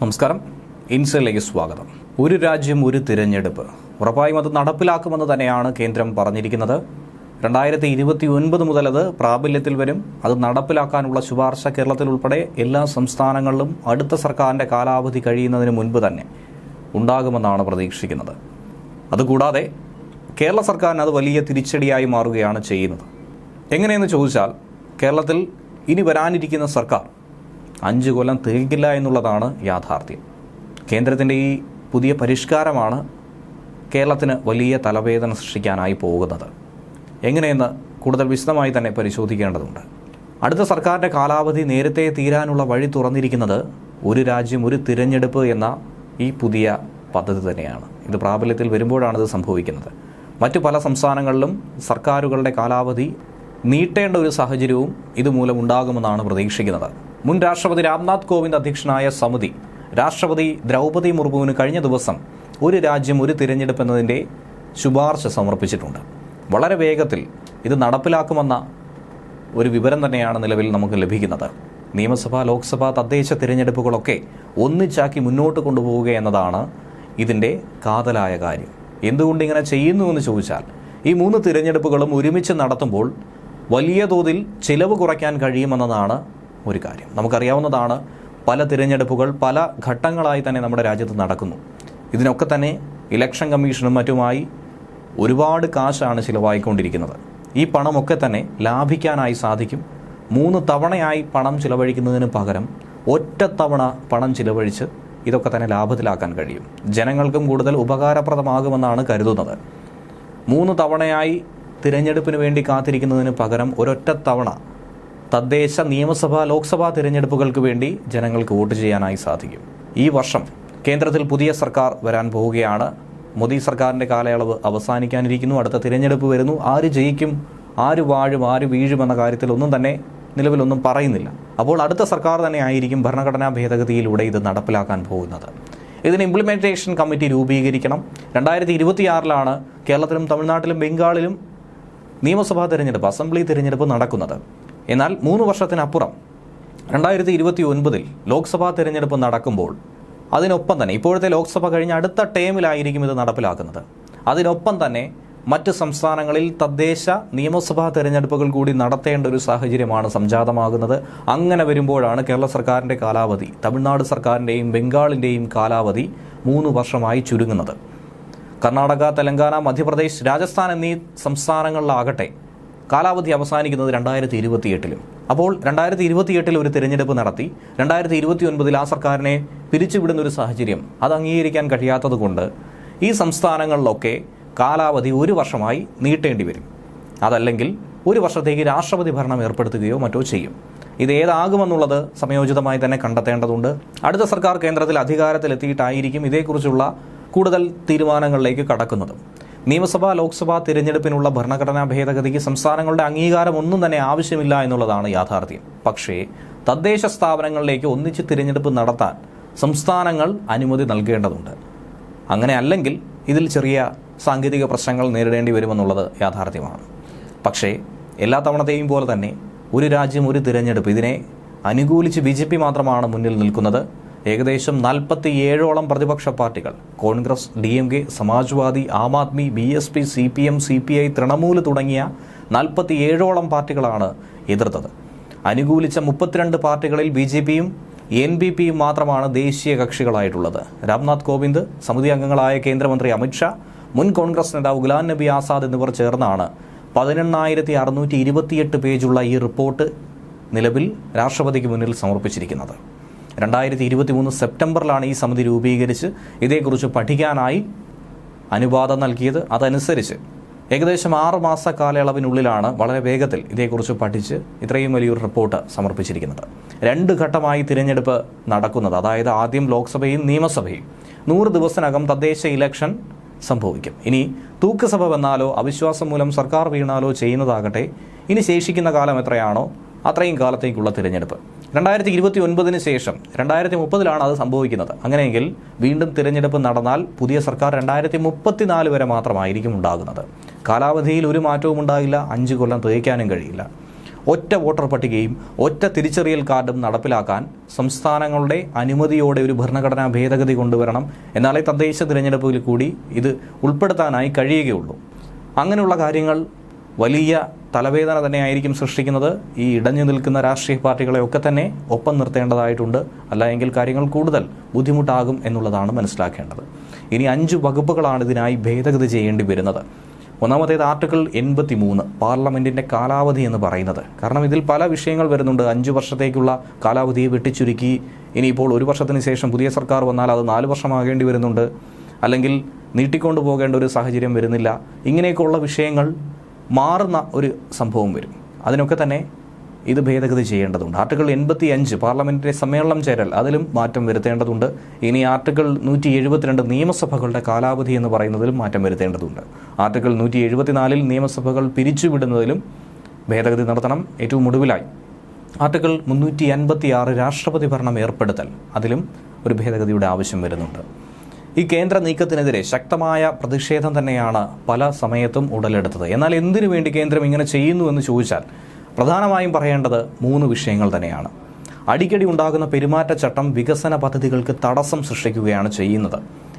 നമസ്കാരം. ഇൻസലിലേക്ക് സ്വാഗതം. ഒരു രാജ്യം ഒരു തിരഞ്ഞെടുപ്പ്. ഉറപ്പായും അത് നടപ്പിലാക്കുമെന്ന് തന്നെയാണ് കേന്ദ്രം പറഞ്ഞിരിക്കുന്നത്. രണ്ടായിരത്തി ഇരുപത്തി ഒൻപത് മുതൽ അത് പ്രാബല്യത്തിൽ വരും. അത് നടപ്പിലാക്കാനുള്ള ശുപാർശ കേരളത്തിൽ ഉൾപ്പെടെ എല്ലാ സംസ്ഥാനങ്ങളിലും അടുത്ത സർക്കാരിന്റെ കാലാവധി കഴിയുന്നതിന് മുൻപ് തന്നെ ഉണ്ടാകുമെന്നാണ് പ്രതീക്ഷിക്കുന്നത്. അതുകൂടാതെ കേരള സർക്കാരിന് അത് വലിയ തിരിച്ചടിയായി മാറുകയാണ് ചെയ്യുന്നത്. എങ്ങനെയെന്ന് ചോദിച്ചാൽ കേരളത്തിൽ ഇനി വരാനിരിക്കുന്ന സർക്കാർ അഞ്ച് കൊല്ലം തികയ്ക്കില്ല എന്നുള്ളതാണ് യാഥാർത്ഥ്യം. കേന്ദ്രത്തിന്റെ ഈ പുതിയ പരിഷ്കാരമാണ് കേരളത്തിന് വലിയ തലവേദന സൃഷ്ടിക്കാനായി പോകുന്നത്. എങ്ങനെയെന്ന് കൂടുതൽ വിശദമായി തന്നെ പരിശോധിക്കേണ്ടതുണ്ട്. അടുത്ത സർക്കാരിന്റെ കാലാവധി നേരത്തെ തീരാനുള്ള വഴി തുറന്നിരിക്കുന്നത് ഒരു രാജ്യം ഒരു തിരഞ്ഞെടുപ്പ് എന്ന ഈ പുതിയ പദ്ധതി തന്നെയാണ്. ഇത് പ്രാബല്യത്തിൽ വരുമ്പോഴാണ് ഇത് സംഭവിക്കുന്നത്. മറ്റു പല സംസ്ഥാനങ്ങളിലും സർക്കാരുകളുടെ കാലാവധി നീട്ടേണ്ട ഒരു സാഹചര്യവും ഇതുമൂലം ഉണ്ടാകുമെന്നാണ് പ്രതീക്ഷിക്കുന്നത്. മുൻ രാഷ്ട്രപതി രാംനാഥ് കോവിന്ദ് അധ്യക്ഷനായ സമിതി. രാഷ്ട്രപതി ദ്രൗപദി മുർമുവിന് കഴിഞ്ഞ ദിവസം ഒരു രാജ്യം ഒരു തിരഞ്ഞെടുപ്പ് എന്നതിന്റെ ശുപാർശ സമർപ്പിച്ചിട്ടുണ്ട്. വളരെ വേഗത്തിൽ ഇത് നടപ്പിലാക്കുമെന്ന ഒരു വിവരം തന്നെയാണ് നിലവിൽ നമുക്ക് ലഭിക്കുന്നത്. നിയമസഭാ ലോക്സഭ തദ്ദേശ തിരഞ്ഞെടുപ്പുകളൊക്കെ ഒന്നിച്ചാക്കി മുന്നോട്ട് കൊണ്ടുപോവുക എന്നതാണ് ഇതിന്റെ കാതലായ കാര്യം. എന്തുകൊണ്ട് ഇങ്ങനെ ചെയ്യുന്നു എന്ന് ചോദിച്ചാൽ ഈ മൂന്ന് തിരഞ്ഞെടുപ്പുകളും ഒരുമിച്ച് നടത്തുമ്പോൾ വലിയ തോതിൽ ചിലവ് കുറയ്ക്കാൻ കഴിയുമെന്നതാണ് ഒരു കാര്യം. നമുക്കറിയാവുന്നതാണ് പല തിരഞ്ഞെടുപ്പുകൾ പല ഘട്ടങ്ങളായി തന്നെ നമ്മുടെ രാജ്യത്ത് നടക്കുന്നു. ഇതിനൊക്കെ തന്നെ ഇലക്ഷൻ കമ്മീഷനും മറ്റുമായി ഒരുപാട് കാശാണ് ചിലവായിക്കൊണ്ടിരിക്കുന്നത്. ഈ പണമൊക്കെ തന്നെ ലാഭിക്കാനായി സാധിക്കും. മൂന്ന് തവണയായി പണം ചിലവഴിക്കുന്നതിന് പകരം ഒറ്റത്തവണ പണം ചിലവഴിച്ച് ഇതൊക്കെ തന്നെ ലാഭത്തിലാക്കാൻ കഴിയും. ജനങ്ങൾക്കും കൂടുതൽ ഉപകാരപ്രദമാകുമെന്നാണ് കരുതുന്നത്. മൂന്ന് തവണയായി തിരഞ്ഞെടുപ്പിന് വേണ്ടി കാത്തിരിക്കുന്നതിന് പകരം ഒരൊറ്റ തവണ തദ്ദേശ നിയമസഭാ ലോക്സഭാ തിരഞ്ഞെടുപ്പുകൾക്ക് വേണ്ടി ജനങ്ങൾക്ക് വോട്ട് ചെയ്യാനായി സാധിക്കും. ഈ വർഷം കേന്ദ്രത്തിൽ പുതിയ സർക്കാർ വരാൻ പോവുകയാണ്. മോദി സർക്കാരിന്റെ കാലയളവ് അവസാനിക്കാനിരിക്കുന്നു. അടുത്ത തിരഞ്ഞെടുപ്പ് വരുന്നു. ആര് ജയിക്കും ആര് വാഴും ആര് വീഴും എന്ന കാര്യത്തിൽ ഒന്നും തന്നെ നിലവിലൊന്നും പറയുന്നില്ല. അപ്പോൾ അടുത്ത സർക്കാർ തന്നെ ആയിരിക്കും ഭരണഘടനാ ഭേദഗതിയിലൂടെ ഇത് നടപ്പിലാക്കാൻ പോകുന്നത്. ഇതിന് ഇംപ്ലിമെന്റേഷൻ കമ്മിറ്റി രൂപീകരിക്കണം. രണ്ടായിരത്തി ഇരുപത്തിയാറിലാണ് കേരളത്തിലും തമിഴ്നാട്ടിലും ബംഗാളിലും നിയമസഭാ തിരഞ്ഞെടുപ്പ് അസംബ്ലി തിരഞ്ഞെടുപ്പ് നടക്കുന്നത്. എന്നാൽ മൂന്ന് വർഷത്തിനപ്പുറം രണ്ടായിരത്തി ഇരുപത്തി ഒൻപതിൽ ലോക്സഭാ തെരഞ്ഞെടുപ്പ് നടക്കുമ്പോൾ അതിനൊപ്പം തന്നെ ഇപ്പോഴത്തെ ലോക്സഭ കഴിഞ്ഞ അടുത്ത ടേമിലായിരിക്കും ഇത് നടപ്പിലാക്കുന്നത്. അതിനൊപ്പം തന്നെ മറ്റ് സംസ്ഥാനങ്ങളിൽ തദ്ദേശ നിയമസഭാ തെരഞ്ഞെടുപ്പുകൾ കൂടി നടത്തേണ്ട ഒരു സാഹചര്യമാണ് സംജാതമാകുന്നത്. അങ്ങനെ വരുമ്പോഴാണ് കേരള സർക്കാരിന്റെ കാലാവധി തമിഴ്നാട് സർക്കാരിന്റെയും ബംഗാളിന്റെയും കാലാവധി മൂന്ന് വർഷമായി ചുരുങ്ങുന്നത്. കർണാടക തെലങ്കാന മധ്യപ്രദേശ് രാജസ്ഥാൻ എന്നീ സംസ്ഥാനങ്ങളിലാകട്ടെ കാലാവധി അവസാനിക്കുന്നത് രണ്ടായിരത്തി ഇരുപത്തിയെട്ടിലും അപ്പോൾ രണ്ടായിരത്തി ഇരുപത്തിയെട്ടിൽ ഒരു തിരഞ്ഞെടുപ്പ് നടത്തി രണ്ടായിരത്തി ഇരുപത്തി ഒൻപതിൽ ആ സർക്കാരിനെ പിരിച്ചുവിടുന്ന ഒരു സാഹചര്യം അത് അംഗീകരിക്കാൻ കഴിയാത്തതുകൊണ്ട് ഈ സംസ്ഥാനങ്ങളിലൊക്കെ കാലാവധി ഒരു വർഷമായി നീട്ടേണ്ടി വരും. അതല്ലെങ്കിൽ ഒരു വർഷത്തേക്ക് രാഷ്ട്രപതി ഭരണം ഏർപ്പെടുത്തുകയോ മറ്റോ ചെയ്യും. ഇത് ഏതാകുമെന്നുള്ളത് സമയോചിതമായി തന്നെ കണ്ടെത്തേണ്ടതുണ്ട്. അടുത്ത സർക്കാർ കേന്ദ്രത്തിൽ അധികാരത്തിലെത്തിയിട്ടായിരിക്കും ഇതേക്കുറിച്ചുള്ള കൂടുതൽ തീരുമാനങ്ങളിലേക്ക് കടക്കുന്നത്. നിയമസഭാ ലോക്സഭാ തിരഞ്ഞെടുപ്പിനുള്ള ഭരണഘടനാ ഭേദഗതിക്ക് സംസ്ഥാനങ്ങളുടെ അംഗീകാരം ഒന്നും തന്നെ ആവശ്യമില്ല എന്നുള്ളതാണ് യാഥാർത്ഥ്യം. പക്ഷേ തദ്ദേശ സ്ഥാപനങ്ങളിലേക്ക് ഒന്നിച്ച് തിരഞ്ഞെടുപ്പ് നടത്താൻ സംസ്ഥാനങ്ങൾ അനുമതി നൽകേണ്ടതുണ്ട്. അങ്ങനെ അല്ലെങ്കിൽ ഇതിൽ ചെറിയ സാങ്കേതിക പ്രശ്നങ്ങൾ നേരിടേണ്ടി വരുമെന്നുള്ളത് യാഥാർത്ഥ്യമാണ്. പക്ഷേ എല്ലാ തവണത്തെയും പോലെ തന്നെ ഒരു രാജ്യം ഒരു തിരഞ്ഞെടുപ്പ് ഇതിനെ അനുകൂലിച്ച് ബി മാത്രമാണ് മുന്നിൽ നിൽക്കുന്നത്. ഏകദേശം നാൽപ്പത്തി ഏഴോളം പ്രതിപക്ഷ പാർട്ടികൾ. Congress D M K Samajwadi Aam Aadmi B S P C P M C P I Trinamool തുടങ്ങിയ നാൽപ്പത്തി ഏഴോളം പാർട്ടികളാണ് എതിർത്തത്. അനുകൂലിച്ച മുപ്പത്തിരണ്ട് പാർട്ടികളിൽ ബി ജെ പിയും എൻ ബി പിയും മാത്രമാണ് ദേശീയ കക്ഷികളായിട്ടുള്ളത്. രാംനാഥ് കോവിന്ദ് സമിതി അംഗങ്ങളായ കേന്ദ്രമന്ത്രി അമിത്ഷാ മുൻ കോൺഗ്രസ് നേതാവ് ഗുലാം നബി ആസാദ് എന്നിവർ ചേർന്നാണ് പതിനെണ്ണായിരത്തി അറുന്നൂറ്റി ഇരുപത്തിയെട്ട് പേജുള്ള ഈ റിപ്പോർട്ട് നിലവിൽ രാഷ്ട്രപതിക്ക് മുന്നിൽ സമർപ്പിച്ചിരിക്കുന്നത്. രണ്ടായിരത്തി ഇരുപത്തി മൂന്ന് സെപ്റ്റംബറിലാണ് ഈ സമിതി രൂപീകരിച്ച് ഇതേക്കുറിച്ച് പഠിക്കാനായി അനുവാദം നൽകിയത്. അതനുസരിച്ച് ഏകദേശം ആറ് മാസ കാലയളവിനുള്ളിലാണ് വളരെ വേഗത്തിൽ ഇതേക്കുറിച്ച് പഠിച്ച് ഇത്രയും വലിയൊരു റിപ്പോർട്ട് സമർപ്പിച്ചിരിക്കുന്നത്. രണ്ട് ഘട്ടമായി തിരഞ്ഞെടുപ്പ് നടക്കുന്നത്. അതായത് ആദ്യം ലോക്സഭയും നിയമസഭയും. നൂറ് ദിവസത്തിനകം തദ്ദേശ ഇലക്ഷൻ സംഭവിക്കും. ഇനി തൂക്കുസഭ വന്നാലോ അവിശ്വാസം മൂലം സർക്കാർ വീണാലോ ചെയ്യുന്നതാകട്ടെ ഇനി ശേഷിക്കുന്ന കാലം എത്രയാണോ അത്രയും കാലത്തേക്കുള്ള തിരഞ്ഞെടുപ്പ്. രണ്ടായിരത്തി ഇരുപത്തി ഒൻപതിന് ശേഷം രണ്ടായിരത്തി മുപ്പതിലാണ് അത് സംഭവിക്കുന്നത്. അങ്ങനെയെങ്കിൽ വീണ്ടും തിരഞ്ഞെടുപ്പ് നടന്നാൽ പുതിയ സർക്കാർ രണ്ടായിരത്തി മുപ്പത്തിനാല് വരെ മാത്രമായിരിക്കും ഉണ്ടാകുന്നത്. കാലാവധിയിൽ ഒരു മാറ്റവും ഉണ്ടാകില്ല അഞ്ച് കൊല്ലം തികയ്ക്കാനും കഴിയില്ല. ഒറ്റ വോട്ടർ പട്ടികയും ഒറ്റ തിരിച്ചറിയൽ കാർഡും നടപ്പിലാക്കാൻ സംസ്ഥാനങ്ങളുടെ അനുമതിയോടെ ഒരു ഭരണഘടനാ ഭേദഗതി കൊണ്ടുവരണം എന്നാലേ തദ്ദേശ തിരഞ്ഞെടുപ്പിൽ കൂടി ഇത് ഉൾപ്പെടുത്താനായി കഴിയുകയുള്ളൂ. അങ്ങനെയുള്ള കാര്യങ്ങൾ വലിയ തലവേദന തന്നെയായിരിക്കും സൃഷ്ടിക്കുന്നത്. ഈ ഇടഞ്ഞു നിൽക്കുന്ന രാഷ്ട്രീയ പാർട്ടികളെയൊക്കെ തന്നെ ഒപ്പം നിർത്തേണ്ടതായിട്ടുണ്ട്. അല്ല എങ്കിൽ കാര്യങ്ങൾ കൂടുതൽ ബുദ്ധിമുട്ടാകും എന്നുള്ളതാണ് മനസ്സിലാക്കേണ്ടത്. ഇനി അഞ്ച് വകുപ്പുകളാണ് ഇതിനായി ഭേദഗതി ചെയ്യേണ്ടി വരുന്നത്. ഒന്നാമത്തേത് ആർട്ടിക്കിൾ എൺപത്തി മൂന്ന് പാർലമെന്റിന്റെ കാലാവധി എന്ന് പറയുന്നത്. കാരണം ഇതിൽ പല വിഷയങ്ങൾ വരുന്നുണ്ട്. അഞ്ച് വർഷത്തേക്കുള്ള കാലാവധിയെ വെട്ടിച്ചുരുക്കി. ഇനിയിപ്പോൾ ഒരു വർഷത്തിന് ശേഷം പുതിയ സർക്കാർ വന്നാൽ അത് നാല് വർഷമാകേണ്ടി വരുന്നുണ്ട്. അല്ലെങ്കിൽ നീട്ടിക്കൊണ്ടു പോകേണ്ട ഒരു സാഹചര്യം വരുന്നില്ല. ഇങ്ങനെയൊക്കെയുള്ള വിഷയങ്ങൾ മാറുന്ന ഒരു സംഭവം വരും. അതിനൊക്കെ തന്നെ ഇത് ഭേദഗതി ചെയ്യേണ്ടതുണ്ട്. ആർട്ടിക്കിൾ എൺപത്തി അഞ്ച് പാർലമെന്റിന്റെ സമ്മേളനം ചേരൽ അതിലും മാറ്റം വരുത്തേണ്ടതുണ്ട്. ഇനി ആർട്ടിക്കിൾ നൂറ്റി എഴുപത്തിരണ്ട് നിയമസഭകളുടെ കാലാവധി എന്ന് പറയുന്നതിലും മാറ്റം വരുത്തേണ്ടതുണ്ട്. ആർട്ടിക്കിൾ നൂറ്റി എഴുപത്തിനാലിൽ നിയമസഭകൾ പിരിച്ചുവിടുന്നതിലും ഭേദഗതി നടത്തണം. ഏറ്റവും ഒടുവിലായി ആർട്ടിക്കിൾ മുന്നൂറ്റി അൻപത്തി ആറ് രാഷ്ട്രപതി ഭരണം ഏർപ്പെടുത്തൽ അതിലും ഒരു ഭേദഗതിയുടെ ആവശ്യം വരുന്നുണ്ട്. ഈ കേന്ദ്ര നീക്കത്തിനെതിരെ ശക്തമായ പ്രതിഷേധം തന്നെയാണ് പല സമയത്തും ഉടലെടുത്തത്. എന്നാൽ എന്തിനു വേണ്ടി കേന്ദ്രം ഇങ്ങനെ ചെയ്യുന്നു എന്ന് ചോദിച്ചാൽ പ്രധാനമായും പറയേണ്ടത് മൂന്ന് വിഷയങ്ങൾ തന്നെയാണ്. അടിക്കടി ഉണ്ടാകുന്ന പെരുമാറ്റച്ചട്ടം വികസന പദ്ധതികൾക്ക് തടസ്സം സൃഷ്ടിക്കുകയാണ് ചെയ്യുന്നത്.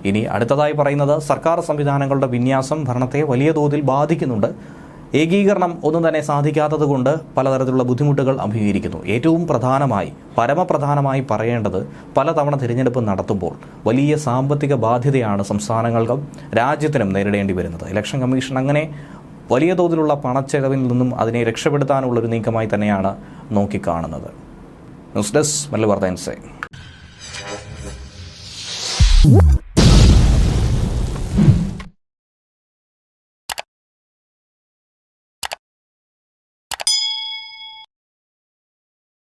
ഇനി അടുത്തതായി പറയുന്നത് സർക്കാർ സംവിധാനങ്ങളുടെ വിന്യാസം ഭരണത്തെ വലിയ തോതിൽ ബാധിക്കുന്നുണ്ട്. ഏകീകരണം ഒന്നും തന്നെ സാധിക്കാത്തത് കൊണ്ട് പലതരത്തിലുള്ള ബുദ്ധിമുട്ടുകൾ അഭിമുഖീകരിക്കുന്നു. ഏറ്റവും പ്രധാനമായി പരമപ്രധാനമായി പറയേണ്ടത് പലതവണ തിരഞ്ഞെടുപ്പ് നടത്തുമ്പോൾ വലിയ സാമ്പത്തിക ബാധ്യതയാണ് സംസ്ഥാനങ്ങൾക്കും രാജ്യത്തിനും നേരിടേണ്ടി വരുന്നത്. ഇലക്ഷൻ കമ്മീഷൻ അങ്ങനെ വലിയ തോതിലുള്ള പണച്ചെലവിൽ നിന്നും അതിനെ രക്ഷപ്പെടുത്താനുള്ള ഒരു നീക്കമായി തന്നെയാണ് നോക്കിക്കാണുന്നത്. ന്യൂസ് ഡെസ്ക് മല്ലു വാർത്ത ഇൻസൈറ്റ്